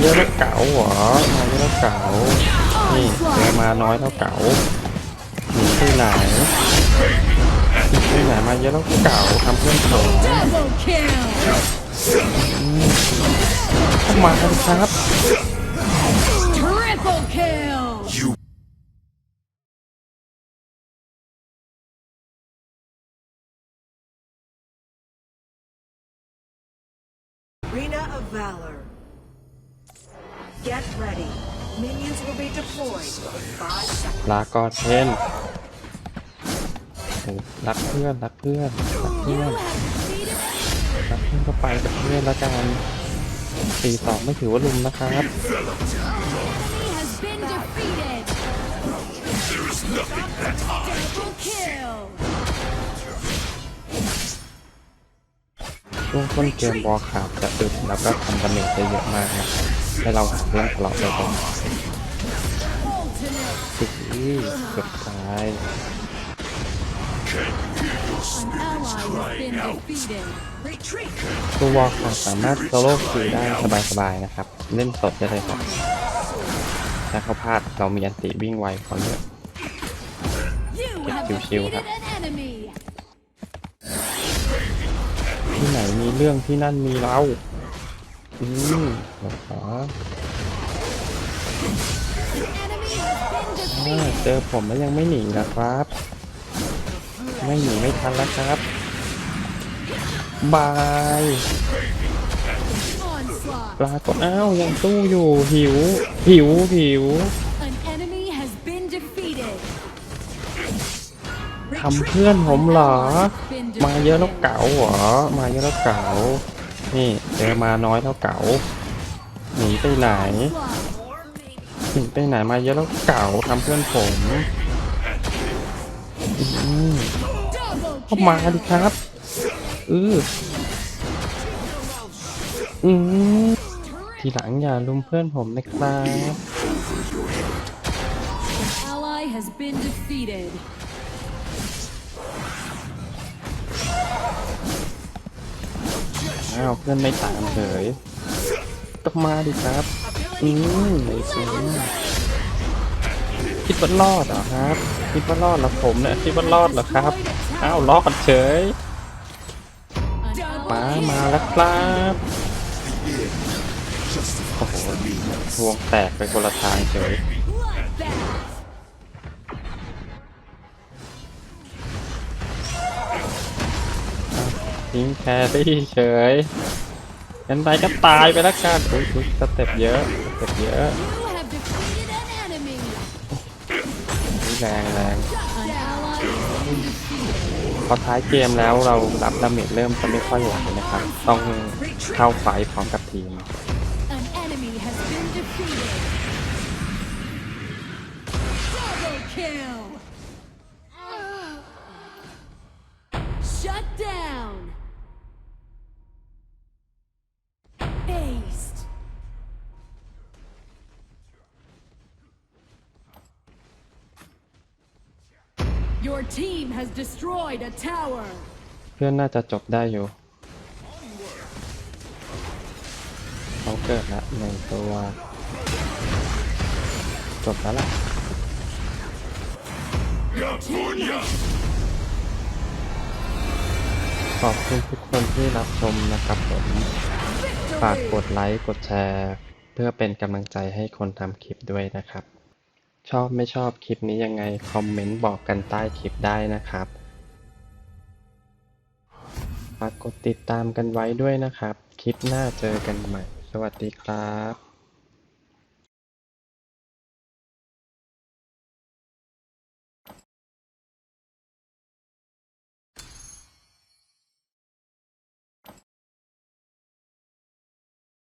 เยอะแล้วเก๋าเหรอมาเยอะแล้วเก๋านี่เจอมาน้อยแล้วเก๋าหนีไปไหนหนีไปไหนมาเยอะแล้วเก๋าทำเพื่อนผม Double kill! เข้ามากันครับ Triple kill! Arena of Valor. Get ready. Minions will be deployed in five seconds. ลากอดเพนโอ้รักเพื่อนรักเพื่อนรักเพื่อนรักเพื่อนก็ไปกับเพื่อนแล้วกันสี่สองไม่ถือว่าลุมนะครับ Enemy has been defeated! Double kill! ช่วงต้นเกมวอลขาดจะอึดแล้วก็ทำดาเมจได้เยอะมากนะครับให้เราหาเรื่องทะเลาะเลยตรง Ultimate! สิเกือบตายตัววอลขาดสามารถโซโล่คิวได้สบายๆนะครับ เล่นสดได้เลยครับถ้าเขาพลาดเรามีอันติวิ่งไวพอเยอะ You have Chill, chill, defeated an มีเรื่องที่นั่นมีเราอืมเดี๋ยวขอ Enemy has been อ่าเจอผมแล้วยังไม่หนีนะครับ ไม่หนีไม่ทันแล้วครับ บายปรากฏอ้าวยังสู้อยู่หิวหิวหิว ทำเพื่อนผมเหรอ มาเยอะแล้วเก๋าเหรอ มาเยอะแล้วเก๋า นี่เจอมาน้อยแล้วเก๋า หนีไปไหน หนีไปไหนมาเยอะแล้วเก๋าทำเพื่อนผมเข้ามาดิครับอืออืมทีหลังอย่าลุมเพื่อนผมนะครับ อ้าวเพื่อนไม่ตามเลยก็มาดิครับอืมไอ้สิคิดว่ารอดเหรอครับ คิดว่ารอดเหรอผมเนี่ยคิดว่ารอดเหรอครับ อ้าวรอดเฉยมามาแล้วครับโอ้โหวงแตกไปคนละทางเฉย ทิ้งแครี่เฉยกันไปก็ตายไปแล้วกันอุ้ยอุ้ยสเต็ปเยอะสเต็ปเยอะแรงแรงพอท้ายเกมแล้วเรารับดาเมจเริ่มจะไม่ค่อยไหวนะครับ ต้องเข้าไฟพร้อมกับทีม An enemy has been defeated. Double kill. Shut down. Your team has destroyed a tower. เพื่อนน่าจะจบได้อยู่เขาเกิดละหนึ่งตัว จบแล้วล่ะ ขอบคุณทุกคนที่รับชมนะครับผม ฝากกดไลค์ กดแชร์ เพื่อเป็นกำลังใจให้คนทำคลิปด้วยนะครับ ชอบไม่ชอบคลิปนี้ยังไง คอมเมนต์บอกกันใต้คลิปได้นะครับฝากกดติดตามกันไว้ด้วยนะครับ คลิปหน้าเจอกันใหม่ สวัสดีครับ